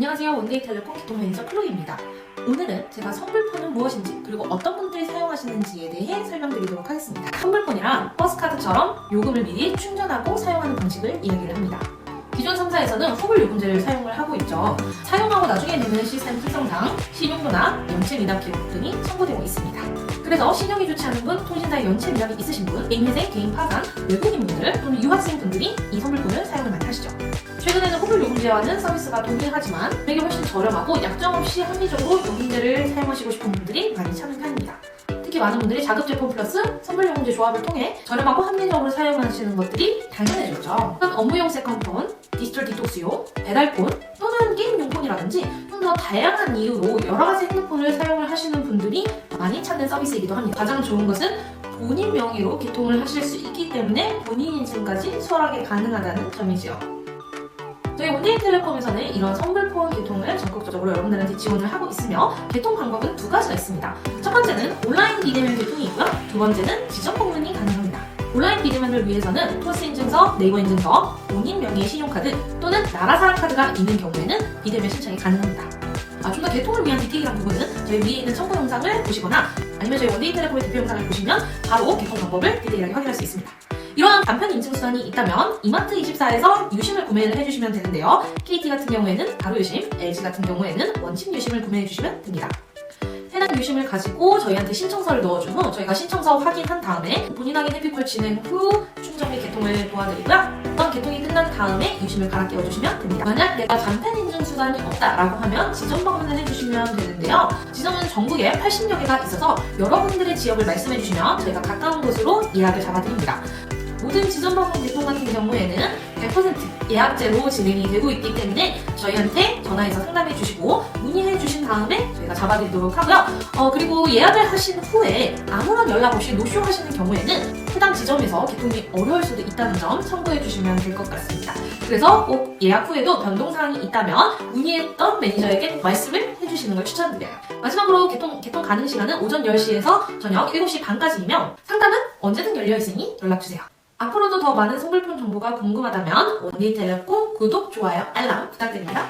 안녕하세요. 원데이텔레콤 기통 매니저 클로이입니다. 오늘은 제가 선불폰은 무엇인지 그리고 어떤 분들이 사용하시는지에 대해 설명드리도록 하겠습니다. 선불폰이란 버스카드처럼 요금을 미리 충전하고 사용하는 방식을 이야기를 합니다. 기존 3사에서는 후불 요금제를 사용을 하고 있죠. 사용하고 나중에 내는 시스템 특성상 신용도나 연체 미납 기록 등이 첨부되고 있습니다. 그래서 신용이 좋지 않은 분, 통신사에 연체 미납이 있으신 분, 개인회생, 개인 파산, 외국인 분들 또는 유학생 분들이 이 요금제와는 서비스가 동일하지만 금액이 훨씬 저렴하고 약정 없이 합리적으로 요금제를 사용하시고 싶은 분들이 많이 찾는 편입니다. 특히 많은 분들이 자급 제품 플러스 요금제 조합을 통해 저렴하고 합리적으로 사용하시는 것들이 당연해졌죠. 업무용 세컨폰, 디지털 디톡스용, 배달폰 또는 게임용폰이라든지 좀 더 다양한 이유로 여러 가지 핸드폰을 사용을 하시는 분들이 많이 찾는 서비스이기도 합니다. 가장 좋은 것은 본인 명의로 개통을 하실 수 있기 때문에 본인 인증까지 수월하게 가능하다는 점이지요. 저희 온데이텔레콤에서는 이런 선불폰 개통을 적극적으로 여러분들한테 지원을 하고 있으며 개통 방법은 두 가지가 있습니다. 첫 번째는 온라인 비대면 개통이 있고요. 두 번째는 지정 방문이 가능합니다. 온라인 비대면을 위해서는 토스 인증서, 네이버 인증서, 본인 명의의 신용카드 또는 나라사랑 카드가 있는 경우에는 비대면 신청이 가능합니다. 아, 좀 더 개통을 위한 디테일한 부분은 저희 위에 있는 첨부 영상을 보시거나 아니면 저희 원데이텔레콤의 대표 영상을 보시면 바로 개통 방법을 디테일하게 확인할 수 있습니다. 이러한 간편 인증 수단이 있다면 이마트24에서 유심을 구매를 해주시면 되는데요. KT 같은 경우에는 바로 유심, LG 같은 경우에는 원칙 유심을 구매해 주시면 됩니다. 해당 유심을 가지고 저희한테 신청서를 넣어준 후 저희가 신청서 확인한 다음에 본인 확인 해피콜 진행 후 충전 및 개통을 도와드리고요. 이번 개통이 끝난 다음에 유심을 갈아 끼워주시면 됩니다. 만약 내가 간편 인증 수단이 없다라고 하면 지점 방문을 해주시면 되는데요. 지점은 전국에 80여 개가 있어서 여러분들의 지역을 말씀해 주시면 저희가 가까운 곳으로 예약을 잡아드립니다. 모든 지점 방문 개통 같은 경우에는 100% 예약제로 진행이 되고 있기 때문에 저희한테 전화해서 상담해 주시고 문의해 주신 다음에 저희가 잡아드리도록 하고요. 어, 그리고 예약을 하신 후에 아무런 연락 없이 노쇼 하시는 경우에는 해당 지점에서 개통이 어려울 수도 있다는 점 참고해 주시면 될 것 같습니다. 그래서 꼭 예약 후에도 변동사항이 있다면 문의했던 매니저에게 말씀을 해주시는 걸 추천드려요. 마지막으로 개통, 개통 가능 시간은 오전 10시에서 저녁 7시 반까지이며 상담은 언제든 열려 있으니 연락주세요. 앞으로도 더 많은 송불폰 정보가 궁금하다면 원데이텔레콤 구독, 좋아요, 알람 부탁드립니다.